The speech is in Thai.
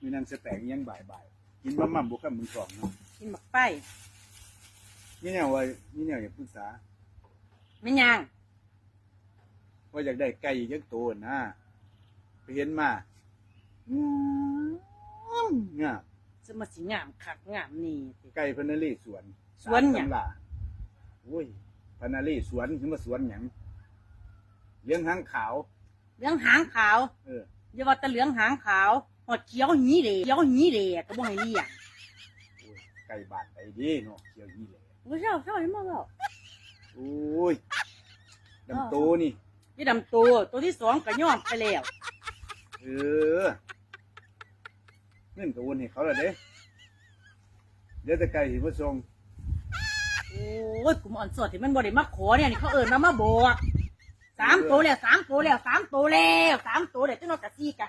มีนางสแตงยังบ่ายบ่ายๆกินมาม่ำบุกกับมึงสองเนาะกินบักไปนี่แนวว่านี่แนวอยากปรึกษาไม่ยัง ว่าอยากได้ไก่ยักษ์โตนะไปเห็นมางามงามจะมาสิงามคักงามนี่สิไก่พนาลีสวนสวนหยังตามตำราโอ้ยพนาลีสวนคือมาสวนหยังเลี้ยงหางขาวเหลืองหางขาว เอออย่าว่าแต่เหลืองหางขาว หอดเขียวหีเหลเขียวหีเหลก็บ่ให้เลี้ยงโอ้ยไก่บาดไปดีเนาะเขียวยี่เลยโอ้ยเจ้าเจ้าเห็นบ่เจ้าโอ้ยดำโตนี่ยี่ดำตัวตัวที่สองก็ย่อมไปแล้วเออเงินกระวนให้เขาและเด้เดี๋ยวแต่ไก่หิมาส่งโอ้ยกลุ่มอ่อนสดที่มันบ่ได้มาขอเนี่ยนี่เขาเอิ้นมามาบอกสามตัวแล้วสามตัวแล้วสามตัวแล้วสามตัวแล้วจังเนาะกะซี่กะ